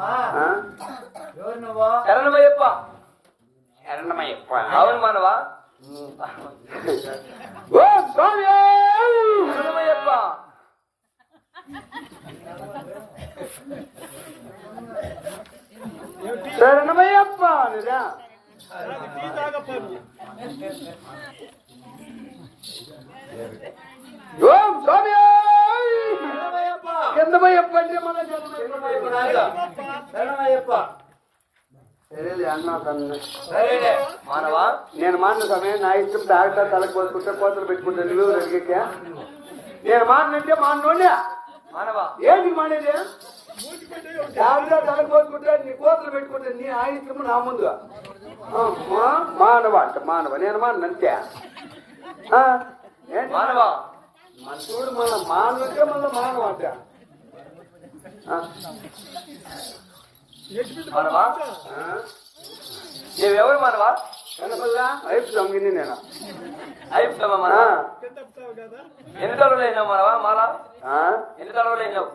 ఆ? శరణమయ్యప్ప. శరణమయ్యప్ప. అవును మనవా? ఓం స్వామి! శరణమయ్యప్ప. శరణమయ్యప్ప నిజా? ఓం స్వామి! కిందమయ్యప్ప అంటే మన శరణమయ్యప్ప సరేలే అన్నా సరేలే మానవా? నేను మాన్న సమయం నా ఇష్టం డాక్టర్ తలకు పోసుకుంటే కోతలు పెట్టుకుంటే నువ్వు అడిగేకా నేను మానంటే మాన్నోడే. మానవా? ఏంటి మానేది? డాక్టర్ తలకు పోసుకుంటే నీ కోతలు పెట్టుకుంటే నీ ఆ ఇష్టం నా ముందు. మానవ అంట మానవ. నేను ఏంటి? మానవా? మన చూడు మన మానవుడికే మళ్ళీ మానవ అంట. మనవా నువ్వెవరు మనవా కనపల్లా నేను? అయిపోతామా మన ఎన్ని తలవులు అయినావు మనవా మాలా? ఎన్ని తలవులు అయినావు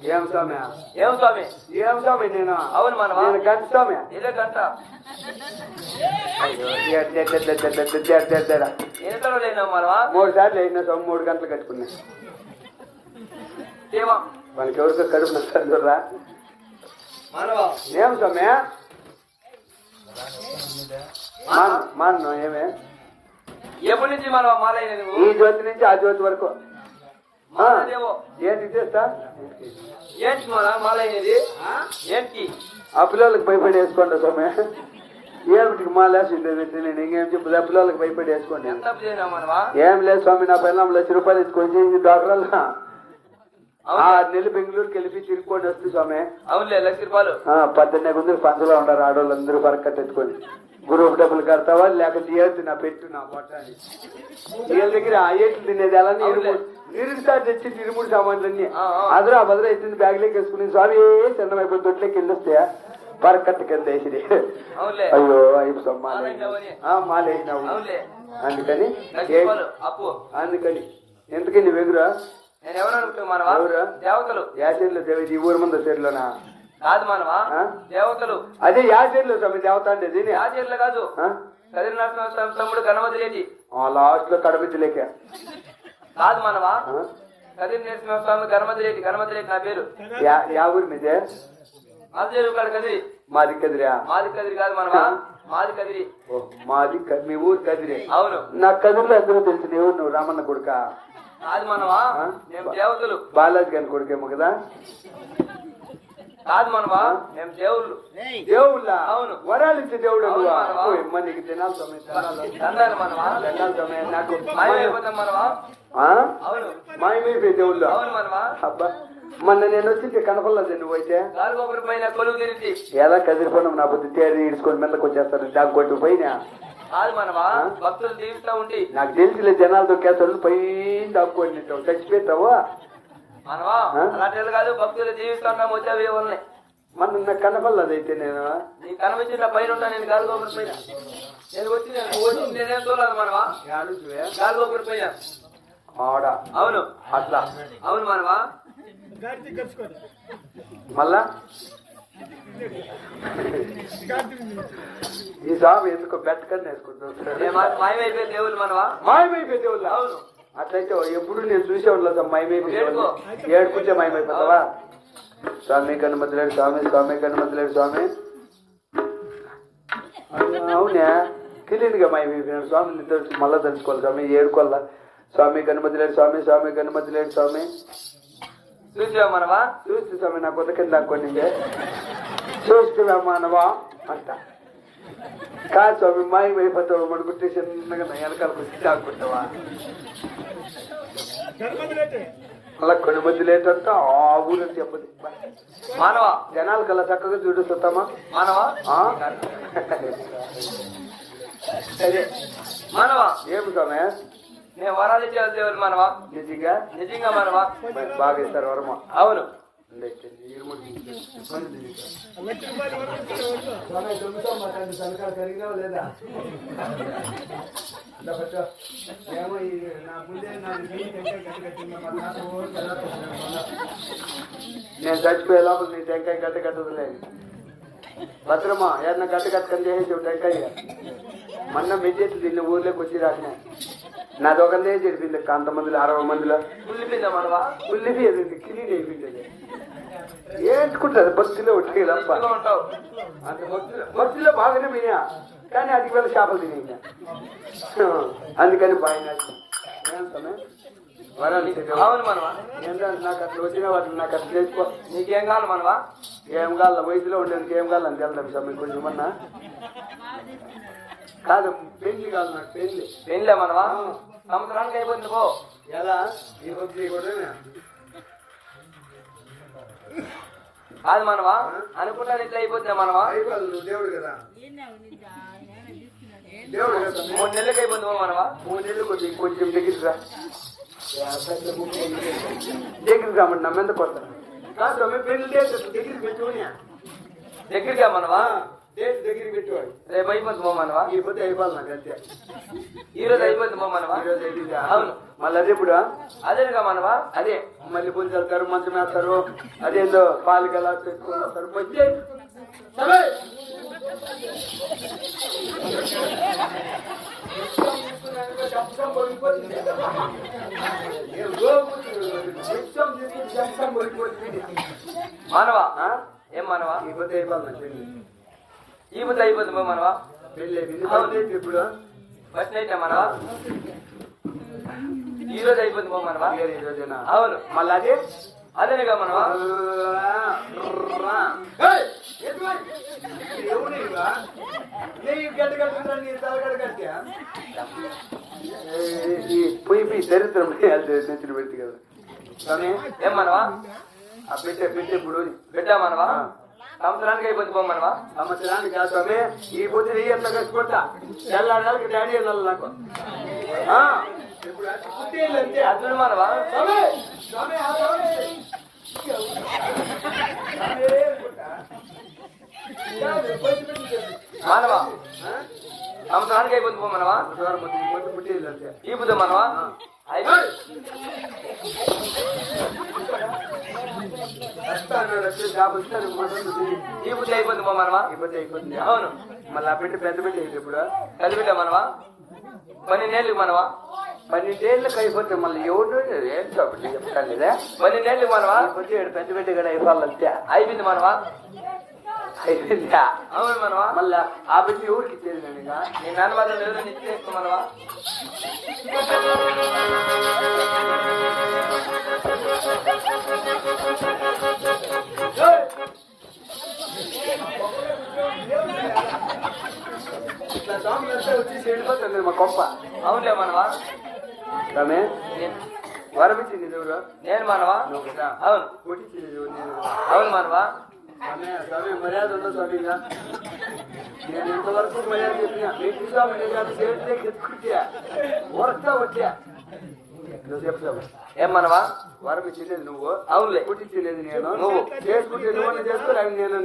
ఏం స్వామి? ఏం స్వామి? ఏం స్వామి నేను? అవును మనవా గంట స్వామి. ఇదే గంట. ఎన్ని తలవులు అయినావు మనవా మూడు సార్లు అయినా స్వామి మూడు గంటలు కట్టుకున్నా. దేవా మనకి ఎవరికో కడుపు మానవా. ఏం స్వామి? మాన్ మాన్ను ఏమే? ఎప్పటి నుంచి అయినా ఈ జ్యోతి నుంచి ఆ జ్యోతి వరకు. ఏంటి చేస్తా? ఏంటి మాల మాల అయినది ఏంటి ఆ? పిల్లలకు భయపడి వేసుకోండి స్వామి. ఏమిటికి మా లేసింది నేను ఇంకేం చెప్పదు ఆ పిల్లలకు భయపడి వేసుకోండి. ఏం లేదు స్వామి నా పిల్లలు లక్ష రూపాయలు ఇచ్చుకొని డాక్టర్లా. ఆరు నెలలు బెంగళూరుకి వెళ్ళి తిరుక్కోండి వస్తుంది స్వామి. అవునులే లక్ష రూపాయలు పద్దెనిమిది గుందరు పంచలో ఉంటారు ఆడవాళ్ళందరూ వరకు ఎత్తుకొని. గ్రూప్ డబ్బులు కడతావా? లేక చేయొద్దు నా పెట్టు నా పొట్టాన్ని వీళ్ళ దగ్గర ఆ ఏట్లు తినేది నీరు నిరుసారి తెచ్చి తిరుమూడు సామాన్లన్నీ. అదరా భద్ర అయితే బ్యాగ్ లెక్క వేసుకుని స్వామి చిన్న వైపు దొట్లకి వెళ్ళొస్తే పరకట్టు కింద వేసిరి. అయ్యో అయిపోతాం మాలేసినావు అందుకని అందుకని. ఎందుకని వెగురా? నేను ఎవరు అనుకుంటున్నా మానవా? ఎవరు? దేవతలు. యాచర్లో దేవి ఈ ఊరు ముందు చేరులోనా కాదు మానవా? ఆ? దేవతలు. అదే యాచర్లో స్వామి దేవత అంటే దీని. ఆచార్యులు కాదు. ఆ? స్వామి తమ్ముడు గణపతి రెడ్డి ఆ లాస్ట్లో కడమిద్దులేక కాదు మానవా? కదిరి నరసింహ స్వామి గణపతి రెడ్డి గణపతి రెడ్డి నా పేరు. యా ఊరి మీదే? ఆచార్యులు కాదు కదిరి. మాది కదిరా మాది కదిరి కాదు మానవా? మాది కదిరి ఓ, మాది క- మీ ఊరు కదిరే. అవును. నా కదిరిలో అందరూ తెలిసి నీ ఊరు నువ్వు రామన్న కొడుక? కాదు మానవా? మేము దేవతలు బాలాజీ గారి కొడుకేమో కదా? కాదు మానవా మేము దేవుళ్ళు. దేవుళ్ళ? అవును. వరాలు ఇచ్చే దేవుడు అవును, నువ్వా? మానవా. ఓయ్, అమ్మ, నీకు తినాలి తినాలి. దండాలు మానవా. తినాలి స్వామి, నాకు మాయమైపోతాం మానవా. ఆ? అవును. మాయమైపోయి దేవుళ్ళు? అవును మానవా. అబ్బా మొన్న నేను వచ్చి కనపడలేదు నువ్వు అయితే ఎలా కదిరిపోయినాం నా బుద్ధి? తేడి ఇడుచుకొని మెల్లకి వచ్చేస్తారు దాని కొట్టు పైన కాదు మనమా భక్తులు నాకు తెలిసిన జనాలు దొక్కేస్తాడు పైన దాక్కోండి చచ్చిపోతావా మనమా కాదు భక్తులు జీవిస్తా మన నాకు అయితే నేను. నీ కనిపించిన పైన ఉంటాను నేను నేను వచ్చి నేను ఆడ. అవును. అట్లా. అవును మళ్ళా? ఈ స్వామి ఎందుకో బెట్టకన్నా వేసుకుంటున్నాడు ఏ మా- మాయమైపోయే దేవుళ్ళు మనవా? మాయమైపోయి దేవుళ్ళ? అవును. అట్లయితే ఎప్పుడు నేను చూసేవాళ్ళు మాయమైపోయి ఏడుకుంటే మాయమైపోతావా? స్వామి కనుమతులేడు స్వామి స్వామి కనుమతులేడు స్వామి. అవునా. తెలియదుగా మాయమైపోయినాడు తెలుసు మళ్ళా తెలుసుకోవాలి స్వామి ఏడుకోవాలా? స్వామి కనుమతులేడు స్వామి స్వామి కనుమతులేడు స్వామి. చూసావా మనవా చూసి స్వామి నా కొత్త కింద కొన్ని చూస్తున్నా మానవా అంట. కాదు స్వామి మాయమైపోతావు మడుకుంటే చిన్నగా నా వెనకాలకు తాకుంటావా అలా కొన్ని మంది లేటంట ఆ ఊరు చెప్పదు మానవా జనాలు కల్లా చక్కగా చూడుస్తామా మానవా? సరే. మానవా? ఏమి స్వామి? నేను వరాలు ఇచ్చే దేవుడు మనవా? నిజంగా? నిజంగా మనవా? బాగా ఇస్తారు వరమ. అవును. లేదా ఏమో నా ముందే నా ఊరు కదా నేను చచ్చిపోయే లోపల నీ టెంకాయ గట్ట కట్టదులే. భద్రమా? ఏదన్నా గట్ట కట్టుకొని చేసేసి టెంకాయ మొన్న మెచ్చేసి దీన్ని ఊర్లోకి వచ్చి రాసిన. నాది ఒకదే చెడిపింది అంతమందిలో అరవై మందిలో. కుళ్ళిపోయిందా మనవా ఉల్లిది ఏదండి కిలీన్ అయిపోయింది ఏంటుకుంటుంది భక్తిలో వచ్చి తప్ప. అంత భక్తిలో బాగానే పోయినా కానీ అది వేళ చేపలు తినేనా? అందుకని బాగా నాకు అట్లా వచ్చిన వాటిని నాకు అట్లా చేసుకో నీకేం కావాలి మనవా? ఏం కావాల? వయసులో ఉండేది ఏం కావాలని స్వామి కొంచెం అన్నా కాదు పెళ్ళి కాదు నాకు పెళ్ళి పెళ్ళే మనవా సంవత్సరానికి అయిపోతుంది పో. ఎలా? ఈ భక్తి కూడా కాదు మనవా అనుకుంటాను ఇట్లా అయిపోతుందా మనవా దేవుడు కదా. దేవుడు కదా. మూడు నెలలకి అయిపోతుంది మనవా మూడు నెలలు కొంచెం కొంచెం దగ్గరికి రా. దగ్గరికి రామండి నమ్మెంత కొత్త కాదు పెళ్ళి దగ్గరికి పెట్టుకుని దగ్గరగా మనవా డేట్ పెట్టుకోవాలి రేపు అయిపోతుంది పో మనవా ఈ పొద్దు అయిపోవాలి నాకు అంతే ఈ రోజు అయిపోతుంది పో మనవా ఈరోజు అయిపోయిందా? అవును మళ్ళీ అదే ఇప్పుడు అదేగా మనవా అదే మళ్ళీ పుంజు వెళ్తారు మంచం వేస్తారు అదేందో పాలు పెట్టుకుని వస్తారు వచ్చే మానవా ఏం మానవా ఈ పొద్దు అయిపోవాలి నాకు ఈ బుద్ధి అయిపోతుంది మనవా? ఇప్పుడు. ఫస్ట్ నైట్ మనవా? ఈ రోజు అయిపోతుంది మనవా? అవును. మళ్ళీ అదే? అదేగా మనవా? పోయి పోయి దరిద్రం నెచ్చిన పెట్టి కదా. ఏం మనవా? ఆ పెట్టే పెట్టే ఇప్పుడు పెట్టా మనవా? సంవత్సరానికి అయిపోతుంది పో మనవా సంవత్సరానికి స్వామి ఈ పొద్దు ఎంత కట్టుకుంటా తెల్లాడానికి డాడీ వెళ్ళాలి నాకు. ఇప్పుడు అంతే అర్జున్ మనవా స్వామి స్వామి. మానవా? సంవత్సరానికి అయిపోతుంది పో మనవా సంవత్సరం మొత్తం ఈ పొద్దు అంతే ఈ బుద్ధి అయిపోతుంది మనమా ఈ బుద్ధి అయిపోతుంది అవును. మళ్ళీ ఆ పెట్టి పెద్ద బిడ్డ అయితే ఇప్పుడు. పెద్ద బిడ్డ మనవా? పన్నెండేళ్ళు మనవా? పన్నెండేళ్ళకి అయిపోతే మళ్ళీ ఎవరు ఏం చెప్పండి చెప్తాను లేదా పన్నెండేళ్ళు మనవా? కొంచెం పెద్ద బిడ్డ కూడా అయిపోవాలంతే అయిపోయింది మనవా? అయిపోయిందా అవును మనవా మళ్ళా ఆ పెట్టి ఎవరికి ఇచ్చేది నేను ఇక? నీ నాన్న మాత్రం ఎవరు నిశ్చయిస్తు మనవా ఇట్లా స్వామి వస్తే వచ్చి చెడిపోతుంది మా కొంప అవునులే మనవా స్వామి నేను- వరం ఇచ్చింది దేవుడు నేను మనవా నువ్వు కదా అవును కొట్టించింది దేవుడు నేను అవును మనవా స్వామి మర్యాద స్వామి ఇక? నేను ఇంతవరకు మర్యాద చెప్పిన. మీకు నేను అది చేతిలో ఎత్తుకుంటా వరస్తా వచ్చా. నువ్వు చెప్పు స్వామి. ఏం మనవా? వరం ఇచ్చింది నువ్వు. అవునులే. పుట్టించలేదు నేను? నువ్వు. చేసుకుంటే నువ్వు చేసుకోలేదు నేను